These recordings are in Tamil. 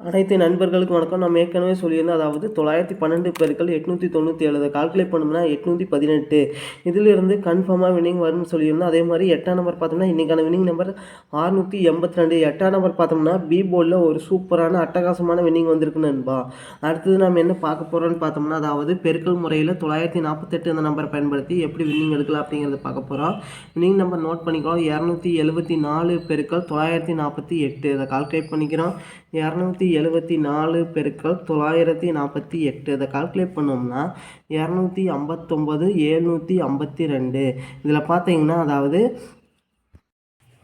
அனைத்து நண்பர்களுக்கும் வணக்கம். நம்ம ஏற்கனவே சொல்லியிருந்தோம் அதாவது தொள்ளாயிரத்தி பன்னெண்டு பெருக்கள் எட்நூற்றி தொண்ணூற்றி ஏழு கால்குலேட் பண்ணோம்னா எட்நூற்றி பதினெட்டு. இதிலிருந்து கன்ஃபார்மாக வினிங் வரும்னு சொல்லியிருந்தோம். அதே மாதிரி எட்டாம் நம்பர் பார்த்தோம்னா இன்றைக்கான வினிங் நம்பர் ஆறுநூற்றி எண்பத்தி ரெண்டு எட்டாம் நம்பர் பார்த்தோம்னா பி போர்டில் ஒரு சூப்பரான அட்டகாசமான வினிங் வந்திருக்குன்னு நண்பா. அடுத்தது நம்ம என்ன பார்க்க போகிறோம்னு பார்த்தோம்னா அதாவது பெருக்கல் முறையில் தொள்ளாயிரத்தி நாற்பத்தெட்டு அந்த நம்பரை பயன்படுத்தி எப்படி வின்னிங் எடுக்கலாம் அப்படிங்கிறத பார்க்க போகிறோம் வின்னிங் நம்பர் நோட் பண்ணிக்கிறோம். இரநூத்தி எழுபத்தி நாலு பெருக்கள் தொள்ளாயிரத்தி நாற்பத்தி எட்டு. இதை கால்குலேட் பண்ணிக்கிறோம். இரநூத்தி எழுபத்தி நாலு பெருக்கள் தொள்ளாயிரத்தி நாற்பத்தி எட்டு. இதை கால்குலேட் பண்ணோம்னா இரநூத்தி ஐம்பத்தொம்பது ஏழ்நூற்றி ஐம்பத்தி ரெண்டு. இதில் பார்த்தீங்கன்னா அதாவது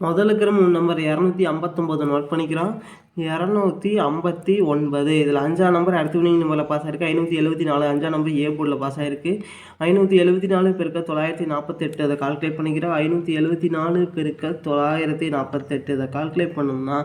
முதலுக்கிற மூணு நம்பர் இரநூத்தி ஐம்பத்தொம்போது நோட் பண்ணிக்கிறோம். இரநூத்தி ஐம்பத்தி ஒன்பது. இதில் அஞ்சாம் நம்பர் அடுத்த வினிங் நம்பரில் பாஸ் ஆயிருக்கு. ஐநூற்றி எழுபத்தி நாலு அஞ்சாம் நம்பர் ஏ போர்டில் பாஸ் ஆயிருக்கு. ஐநூற்றி எழுபத்தி நாலு பெருக்க தொள்ளாயிரத்தி நாற்பத்தெட்டு அதை கால்குலேட் பண்ணிக்கிறோம் ஐநூற்றி எழுபத்தி நாலு பெருக்க தொள்ளாயிரத்தி நாற்பத்தெட்டு இதை கால்குலேட் பண்ணோம்னா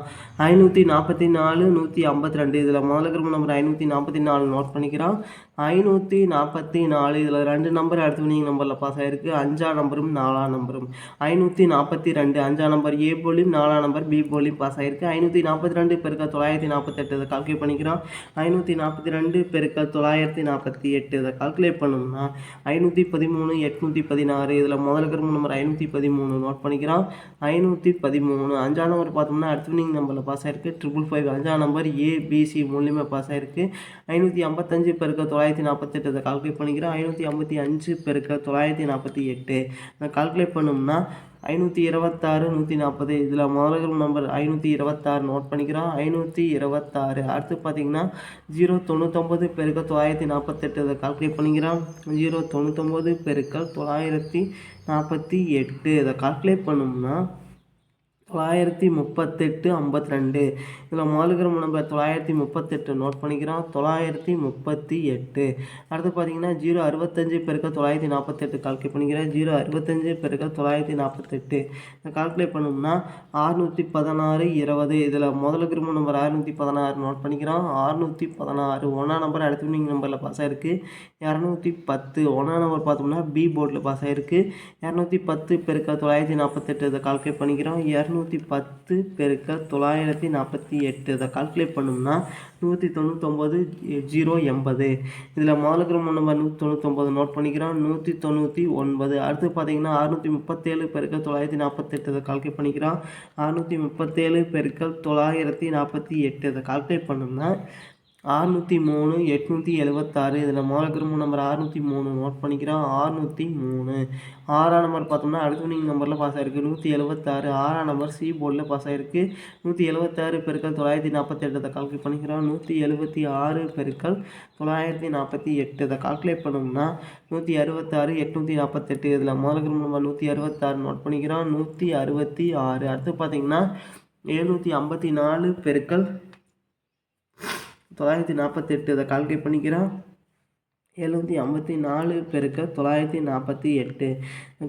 ஐநூற்றி நாற்பத்தி நாலு நூற்றி ஐம்பத்தி ரெண்டு. இதில் முதல்ல கிரம நம்பர் ஐநூற்றி நாற்பத்தி நாலு நோட் பண்ணிக்கிறோம் ஐநூற்றி நாற்பத்தி நாலு. இதில் ரெண்டு நம்பர் அடுத்த வினிங் நம்பரில் பாஸ் ஆயிருக்கு. அஞ்சாம் நம்பரும் நாலாம் நம்பரும் ஐநூற்றி நாற்பத்தி ரெண்டு அஞ்சாம் நம்பர் ஏ போலியும் நாலாம் நம்பர் பி போலியும் பாஸ் ஆயிருக்கு. ஐநூற்றி நாற்பத்தி ரெண்டு பெருக்க தொள்ளாயிரத்தி நாற்பத்தெட்டு இதை கால்குலேட் பண்ணிக்கிறோம். ஐநூற்றி நாற்பத்தி ரெண்டு பெருக்க தொள்ளாயிரத்தி நாற்பத்தி எட்டு. இதை கால்குலேட் பண்ணோம்னா ஐநூற்றி பதிமூணு எட்நூற்றி பதினாறு. இதில் முதல்ல இருக்கிற நம்பர் ஐநூற்றி பதிமூணு நோட் பண்ணிக்கிறோம். ஐநூற்றி பதிமூணு. அஞ்சாம் நம்பர் பார்த்தோம்னா அடுத்த வினிங் நம்பரில் பாஸ் ஆயிருக்கு. ட்ரிபிள் ஃபைவ் அஞ்சாம் நம்பர் ஏபிசி மூலியமாக பாஸ் ஆயிருக்கு. ஐநூற்றி ஐம்பத்தஞ்சு பெருக்க தொள்ளாயிரத்தி நாற்பத்தெட்டு இதை கால்குலேட் பண்ணிக்கிறோம் ஐநூற்றி ஐம்பத்தி அஞ்சு பெருக்க தொள்ளாயிரத்தி நாற்பத்தி எட்டு. இதை கால்குலேட் பண்ணோம்னா ஐநூற்றி இருபத்தாறு நூற்றி நாற்பது. இதில் முதல்ல நம்பர் ஐநூற்றி இருபத்தாறு நோட் பண்ணிக்கிறோம். ஐநூற்றி இருபத்தாறு. அடுத்து பார்த்தீங்கன்னா ஜீரோ தொண்ணூத்தொம்பது பெருக்க தொள்ளாயிரத்தி நாற்பத்தெட்டு இதை கால்குலேட் பண்ணிக்கிறோம். ஜீரோ தொண்ணூத்தொம்பது பெருக்கல் தொள்ளாயிரத்தி நாற்பத்தி எட்டு. இதை கால்குலேட் பண்ணோம்னா தொள்ளாயிரத்தி முப்பத்தெட்டு ஐம்பத்தி ரெண்டு. இதில் மாலுகிற நம்பர் தொள்ளாயிரத்தி முப்பத்தெட்டு நோட் பண்ணிக்கிறோம். தொள்ளாயிரத்தி முப்பத்தி எட்டு. அடுத்து பார்த்தீங்கன்னா ஜீரோ அறுபத்தஞ்சு பெருக்க தொள்ளாயிரத்தி நாற்பத்தெட்டு கால்குலேட் பண்ணிக்கிறேன். ஜீரோ அறுபத்தஞ்சு பெருக்க தொள்ளாயிரத்தி நாற்பத்தெட்டு இதை கால்குலேட் பண்ணோம்னா ஆறுநூற்றி பதினாறு இருபது. இதில் முதல்ல கிரும நம்பர் அறுநூற்றி பதினாறு நோட் பண்ணிக்கிறோம். ஆறுநூற்றி பதினாறு. ஒன்றாம் நம்பர் அடுத்த வினிங் நம்பரில் பாஸ் ஆயிருக்கு. இரநூத்தி பத்து. ஒன்றாம் நம்பர் பார்த்தோம்னா பி போர்டில் பாஸ் ஆயிருக்கு. இரநூத்தி பத்து பெருக்க தொள்ளாயிரத்தி நாற்பத்தெட்டு இதை கால்குலேட் பண்ணிக்கிறோம். இரநூத்தி இரநூத்தி பத்து பெருக்க தொள்ளாயிரத்தி நாற்பத்தி எட்டு. இதை கால்குலேட் பண்ணோம்னா நூற்றி தொண்ணூத்தொம்பது ஜீரோ எண்பது. இதில் மாலகிரம் நம்பர் நூற்றி தொண்ணூத்தொம்பது நோட் பண்ணிக்கிறோம். நூற்றி தொண்ணூற்றி ஒன்பது. அடுத்து பார்த்தீங்கன்னா அறுநூற்றி முப்பத்தேழு பெருக்க தொள்ளாயிரத்தி நாற்பத்தெட்டு. இதை கால்குலேட் பண்ணிக்கிறோம். அறுநூற்றி முப்பத்தேழு பெருக்கள் தொள்ளாயிரத்தி நாற்பத்தி எட்டு. இதை கால்குலேட் பண்ணோம்னா அறுநூற்றி மூணு எட்நூற்றி எழுபத்தாறு இதில் மோலகிரும நம்பர் அறுநூற்றி மூணு நோட் பண்ணிக்கிறோம் அறுநூற்றி மூணு. ஆறாம் நம்பர் பார்த்தோம்னா அடுத்த நீங்கள் நம்பரில் பாஸ் ஆகிருக்கு நூற்றி எழுபத்தாறு ஆறாம் நம்பர் சி போர்டில் பாஸ் ஆகிருக்கு நூற்றி எழுபத்தாறு பெருக்கள் தொள்ளாயிரத்தி நாற்பத்தெட்டு கால்குலேட் பண்ணிக்கிறோம் நூற்றி எழுபத்தி ஆறு பெருக்கள் தொள்ளாயிரத்தி நாற்பத்தி எட்டு இதை கால்குலேட் பண்ணோம்னா நூற்றி அறுபத்தாறு எட்நூற்றி நாற்பத்தெட்டு. இதில் மோலகிரும நம்பர் நூற்றி அறுபத்தாறு நோட் பண்ணிக்கிறோம் நூற்றி அறுபத்தி ஆறு. அடுத்து பார்த்தீங்கன்னா எழுநூற்றி ஐம்பத்தி நாலு பெருக்கள் தொள்ளாயிரத்தி நாற்பத்தெட்டு இதை கால்குலேட் பண்ணிக்கிறோம். எழுநூற்றி ஐம்பத்தி நாலு பெருக்க தொள்ளாயிரத்தி நாற்பத்தி எட்டு.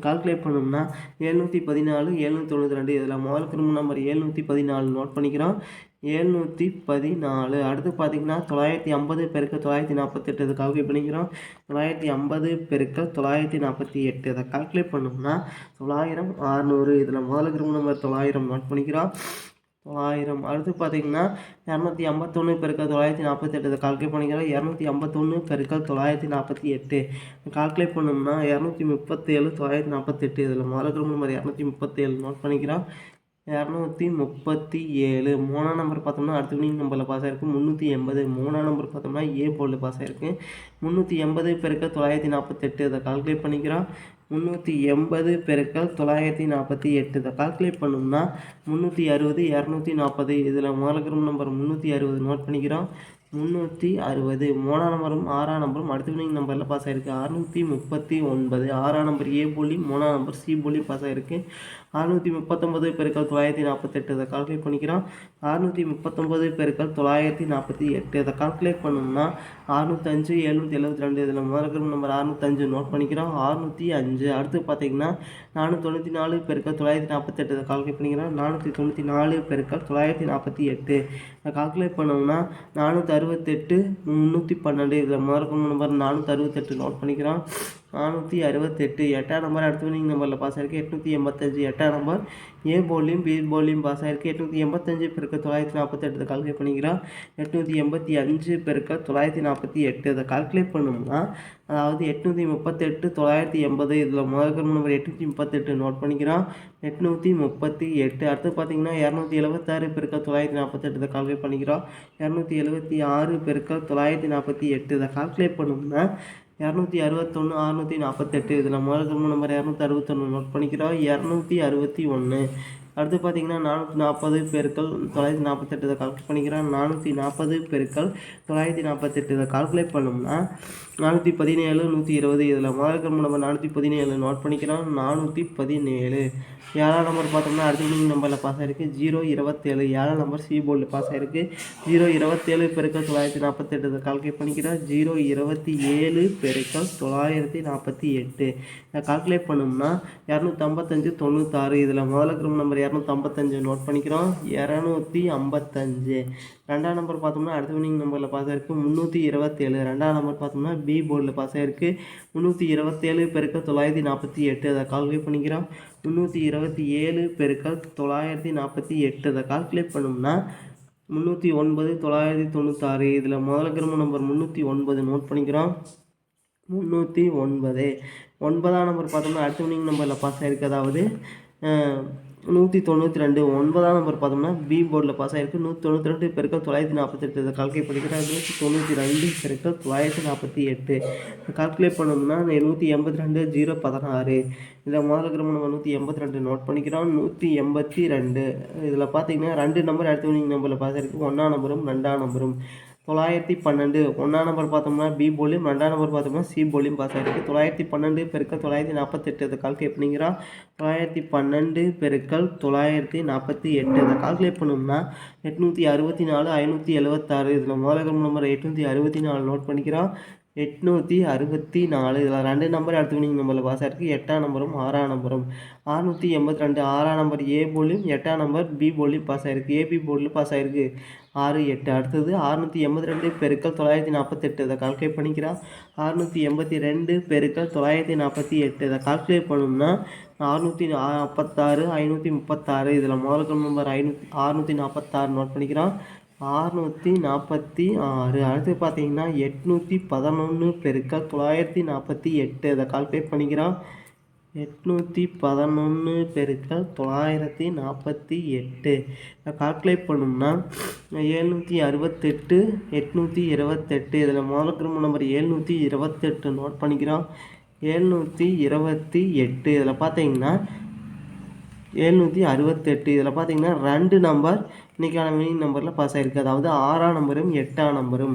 கால்குலேட் பண்ணோம்னா எழுநூற்றி பதினாலு எழுநூற்றி தொண்ணூற்றி ரெண்டு. இதில் முதல் கிரும நம்பர் எழுநூற்றி பதினாலு நோட் பண்ணிக்கிறோம். எழுநூற்றி பதினாலு. அடுத்து பார்த்தீங்கன்னா தொள்ளாயிரத்தி ஐம்பது பெருக்க தொள்ளாயிரத்தி நாற்பத்தெட்டு இதை கால்குலேட் பண்ணிக்கிறோம். தொள்ளாயிரத்தி ஐம்பது பெருக்க தொள்ளாயிரத்தி நாற்பத்தி எட்டு. இதை கால்குலேட் பண்ணோம்னா தொள்ளாயிரம் ஆறுநூறு இதில் முதல் கிரும நம்பர் தொள்ளாயிரம் நோட் பண்ணிக்கிறோம். தொள்ளாயிரம். அடுத்து பார்த்தீங்கன்னா இரநூத்தி ஐம்பத்தொன்று பெருக்கள் தொள்ளாயிரத்தி நாற்பத்தெட்டு. இதை கால்குலேட் பண்ணிக்கிறோம். இரநூத்தி ஐம்பத்தொன்று பெருக்கள் தொள்ளாயிரத்தி நாற்பத்தி எட்டு. கால்குலேட் பண்ணோம்னா இரநூத்தி முப்பத்தேழு தொள்ளாயிரத்தி நாற்பத்தெட்டு. இதில் மறக்கிற மாதிரி இரநூத்தி முப்பத்தேழு நோட் பண்ணிக்கிறோம். இரநூத்தி முப்பத்தி ஏழு. மூணாம் நம்பர் பார்த்தோம்னா அடுத்த வினிங் நம்பரில் பாஸ் ஆகிருக்கு முந்நூற்றி எண்பது. மூணாம் நம்பர் பார்த்தோம்னா ஏ போர்டில் பாஸ் ஆகிருக்கு முந்நூற்றி எண்பது பெருக்கள் தொள்ளாயிரத்தி நாற்பத்தெட்டு இதை கால்குலேட் பண்ணிக்கிறோம். முந்நூற்றி எண்பது பெருக்கள் தொள்ளாயிரத்தி நாற்பத்தி எட்டு இதை கால்குலேட் பண்ணோம்னா முந்நூற்றி அறுபது இரநூத்தி நாற்பது. இதில் முதல்கிற நம்பர் முந்நூற்றி அறுபது நோட் பண்ணிக்கிறோம். முந்நூற்றி அறுபது. மூணாம் நம்பரும் ஆறாம் நம்பரும் அடுத்த வினிங் நம்பரில் பாஸ் ஆகிருக்கு அறுநூற்றி முப்பத்தி ஒன்பது. ஆறாம் நம்பர் ஏ போலி மூணாம் நம்பர் சி போலி பாஸ் ஆகிருக்கு அறுநூற்றி முப்பத்தொம்பது பெருக்கள் தொள்ளாயிரத்தி நாற்பத்தெட்டு. இதை கால்குலேட் பண்ணிக்கிறோம். அறுநூற்றி முப்பத்தொம்பது பெருக்கள் தொள்ளாயிரத்தி நாற்பத்தி எட்டு. இதை கால்குலேட் பண்ணோம்னா அறுநூத்தஞ்சு எழுநூற்றி எழுபத்தி ரெண்டு. இதில் முதல் நம்பர் அறுநூத்தஞ்சு நோட் பண்ணிக்கிறோம். அறுநூற்றி அஞ்சு. அடுத்து பார்த்தீங்கன்னா நானூற்றி தொண்ணூற்றி நாலு பெருக்கள் தொள்ளாயிரத்தி நாற்பத்தெட்டு. இதை கால்குலேட் பண்ணிக்கிறோம். நானூற்றி தொண்ணூற்றி நாலு பெருக்கள் தொள்ளாயிரத்தி நாற்பத்தி எட்டு. இதை கால்குலேட் பண்ணோம்னா நானூற்றி அறுபத்தெட்டு முந்நூற்றி பன்னெண்டு. இதில் முதல் நம்பர் நானூற்றி அறுபத்தெட்டு நோட் பண்ணிக்கிறான் நானூற்றி அறுபத்தெட்டு. எட்டாம் நம்பர் அடுத்த வினிங் நம்பரில் பாஸ் ஆயிருக்கு. எட்நூற்றி எண்பத்தஞ்சு. எட்டாம் நம்பர் ஏ போலியும் பி போலியும் பாஸ் ஆயிருக்கு. எட்நூற்றி எண்பத்தஞ்சு பெருக்க தொள்ளாயிரத்தி நாற்பத்தெட்டு. கால்குலேட் பண்ணிக்கிறோம். எட்நூற்றி எண்பத்தி அஞ்சு பெருக்க தொள்ளாயிரத்தி நாற்பத்தி எட்டு. அதை கால்குலேட் பண்ணோம்னா அதாவது எட்நூற்றி முப்பத்தெட்டு தொள்ளாயிரத்தி எண்பது. இதில் முதல் நம்பர் எட்நூற்றி முப்பத்தெட்டு நோட் பண்ணிக்கிறோம். எட்நூற்றி முப்பத்தி எட்டு. அடுத்து பார்த்தீங்கன்னா இரநூத்தி எழுபத்தாறு பெருக்க தொள்ளாயிரத்தி நாற்பத்தெட்டு. இதை கால்குலேட் பண்ணிக்கிறோம். இரநூத்தி எழுபத்தி ஆறு பெருக்க தொள்ளாயிரத்தி நாற்பத்தி எட்டு. இதை கால்குலேட் பண்ணோம்னா இரநூத்தி அறுபத்தொன்று அறுநூற்றி நாற்பத்தெட்டு. இதில் முதல் நம்பர் இரநூத்தி அறுபத்தொன்று நோட் பண்ணிக்கிறோம். இரநூத்தி அறுபத்தி ஒன்று அடுத்து பார்த்தீங்கன்னா நானூற்றி நாற்பது பெருக்கள் தொள்ளாயிரத்தி நாற்பத்தெட்டு இதை கால்குலேட் பண்ணிக்கிறோம். நானூற்றி நாற்பது பெருக்கள் தொள்ளாயிரத்தி நாற்பத்தெட்டு இதை கால்குலேட் பண்ணோம்னா நானூற்றி பதினேழு நூற்றி இருபது. இதில் முதல் நம்பர் நானூற்றி பதினேழு நோட் பண்ணிக்கிறோம் நானூற்றி பதினேழு. ஏழாம் நம்பர் பார்த்தோம்னா அடுத்த நம்பரில் பாஸ் ஆகிருக்கு ஜீரோ இருபத்தேழு. ஏழாம் நம்பர் சி போர்டில் பாஸ் ஆகிருக்கு ஜீரோ இருபத்தேழு பெருக்கள் தொள்ளாயிரத்தி நாற்பத்தெட்டு கால்குலேட் பண்ணிக்கிறோம். ஜீரோ இருபத்தி ஏழு பெருக்கள் தொள்ளாயிரத்தி நாற்பத்தி எட்டு இதை கால்குலேட் பண்ணோம்னா இரநூத்தம்பத்தஞ்சு தொண்ணூத்தாறு. இதில் முதல்ல நம்பர் இரநூத்தம்பத்தஞ்சு நோட் பண்ணிக்கிறோம். இரநூத்தி ஐம்பத்தஞ்சு. ரெண்டாம் நம்பர் பார்த்தோம்னா அடுத்த வினிங் நம்பரில் பாஸ் ஆகிருக்கு முந்நூற்றி இருபத்தேழு. ரெண்டாம் நம்பர் பார்த்தோம்னா பி போர்டில் பாஸ் ஆகிருக்கு முந்நூற்றி இருபத்தேழு பெருக்க தொள்ளாயிரத்தி நாற்பத்தி எட்டு அதை கால்குலேட் பண்ணிக்கிறோம். முந்நூற்றி இருபத்தி ஏழு பெருக்க தொள்ளாயிரத்தி நாற்பத்தி எட்டு அதை கால்குலேட் பண்ணோம்னா முந்நூற்றி ஒன்பது தொள்ளாயிரத்தி தொண்ணூத்தாறு. இதில் முதல கிரம நம்பர் முந்நூற்றி ஒன்பது நோட் பண்ணிக்கிறோம். முந்நூற்றி ஒன்பது. ஒன்பதாம் நம்பர் பார்த்தோம்னா அடுத்த வினிங் நம்பரில் பாஸ் ஆகிருக்கு அதாவது நூற்றி தொண்ணூற்றி ரெண்டு ஒன்பதாம் நம்பர் பார்த்தோம்னா பி போர்டில் பாஸ் ஆகிருக்கு நூற்றி தொண்ணூற்றி ரெண்டு பெருக்கள் தொள்ளாயிரத்தி நாற்பத்தெட்டு. இதை கால்குலேட் பண்ணிக்கிறேன். நூற்றி தொண்ணூற்றி ரெண்டு பெருக்கள் தொள்ளாயிரத்தி நாற்பத்தி எட்டு. கால்குலேட் பண்ணோம்னா நூற்றி எண்பத்தி ரெண்டு ஜீரோ பதினாறு. இதில் முதல்ல கிரம நம்ம நூற்றி எண்பத்தி ரெண்டு நோட் பண்ணிக்கிறோம். நூற்றி எண்பத்தி ரெண்டு. இதில் பார்த்தீங்கன்னா ரெண்டு நம்பர் அடுத்த நம்பரில் பாஸ் ஆகிருக்கு ஒன்றாம் நம்பரும் ரெண்டாம் நம்பரும் தொள்ளாயிரத்தி பன்னெண்டு. ஒன்றாம் நம்பர் பார்த்தோம்னா பி போலியும் ரெண்டாம் நம்பர் பார்த்தோம்னா சி போலியும் பாஸ் ஆகிருக்கு தொள்ளாயிரத்தி பன்னெண்டு பெருக்கல் தொள்ளாயிரத்தி நாற்பத்தெட்டு. அதை கால்குலேட் பண்ணிக்கிறோம் தொள்ளாயிரத்தி பன்னெண்டு பெருக்கல் தொள்ளாயிரத்தி நாற்பத்தி எட்டு. அதை கால்குலேட் பண்ணோம்னா எட்நூற்றி அறுபத்தி நாலு ஐநூற்றி எழுபத்தாறு இதில் முதலகம் நம்பர் எட்நூற்றி அறுபத்தி நாலு நோட் பண்ணிக்கிறோம் எட்நூற்றி அறுபத்தி நாலு. இதில் ரெண்டு நம்பர் அடுத்த வினிங் நம்பரில் பாஸ் ஆகிருக்கு எட்டாம் நம்பரும் ஆறாம் நம்பரும் ஆறுநூற்றி எண்பத்தி ரெண்டு. ஆறாம் நம்பர் ஏ போலியும் எட்டாம் நம்பர் பி போலியும் பாஸ் ஆகிருக்கு ஏபி போர்டில் பாஸ் ஆகிருக்கு ஆறு எட்டு. அடுத்தது அறுநூற்றி எண்பத்தி ரெண்டு பெருக்கள் தொள்ளாயிரத்தி நாற்பத்தெட்டு. இதை கால்குலேட் பண்ணிக்கிறான் அறுநூற்றி எண்பத்தி ரெண்டு பெருக்கள் தொள்ளாயிரத்தி நாற்பத்தி எட்டு. இதை கால்குலேட் பண்ணோம்னா அறுநூற்றி நாற்பத்தாறு ஐநூற்றி முப்பத்தாறு. இதில் முதல் நம்பர் ஐநூற்றி அறுநூற்றி நாற்பத்தாறு நோட் பண்ணிக்கிறான் ஆறுநூற்றி நாற்பத்தி ஆறு. அடுத்து பார்த்தீங்கன்னா எட்நூற்றி பதினொன்று பெருக்கல் தொள்ளாயிரத்தி நாற்பத்தி எட்டு. அதை கால்குலேட் பண்ணிக்கிறோம். எட்நூற்றி பதினொன்று பெருக்கல் தொள்ளாயிரத்தி நாற்பத்தி எட்டு. கால்குலேட் பண்ணோம்னா ஏழ்நூற்றி அறுபத்தெட்டு எட்நூற்றி இருபத்தெட்டு. இதில் முதல் குடும்ப நம்பர் ஏழ்நூற்றி இருபத்தெட்டு நோட் பண்ணிக்கிறோம். ஏழ்நூற்றி இருபத்தி எட்டு. இதில் பார்த்தீங்கன்னா ஏழ்நூற்றி அறுபத்தெட்டு. இதில் பார்த்தீங்கன்னா ரெண்டு நம்பர் இன்றைக்கான வினிங் நம்பரில் பாஸ் ஆகிருக்கு அதாவது ஆறாம் நம்பரும் எட்டாம் நம்பரும்.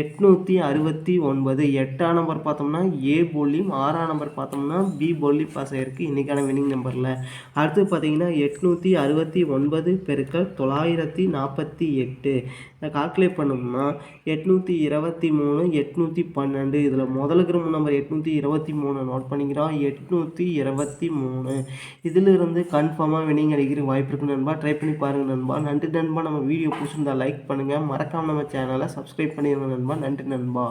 எட்நூற்றி அறுபத்தி ஒன்பது. எட்டாம் நம்பர் பார்த்தோம்னா ஏ போலியும் ஆறாம் நம்பர் பார்த்தோம்னா பி போலி பாஸ் ஆகிருக்கு இன்றைக்கான வினிங் நம்பரில் அடுத்து பார்த்தீங்கன்னா எட்நூற்றி அறுபத்தி ஒன்பது பெருக்கள் தொள்ளாயிரத்தி நாற்பத்தி எட்டு. இதை கால்குலேட் பண்ணோம்னா எட்நூற்றி இருபத்தி மூணு எட்நூற்றி பன்னெண்டு. இதில் முதல் கிரம நம்பர் எட்நூற்றி இருபத்தி மூணு நோட் பண்ணிக்கிறோம். எட்நூற்றி இருபத்தி மூணு. இதிலிருந்து கன்ஃபார்மாக வினிங் அடிக்கிற வாய்ப்பு இருக்குது நண்பா. ட்ரை பண்ணி பாருங்கள் நண்பா. நன்றி நண்பா நம்ம வீடியோ பிடிச்சிருந்தா லைக் பண்ணுங்கள் மறக்காமல் நம்ம சேனலை சப்ஸ்கிரைப் பண்ணிடுங்க நண்பா. நன்றி நண்பா.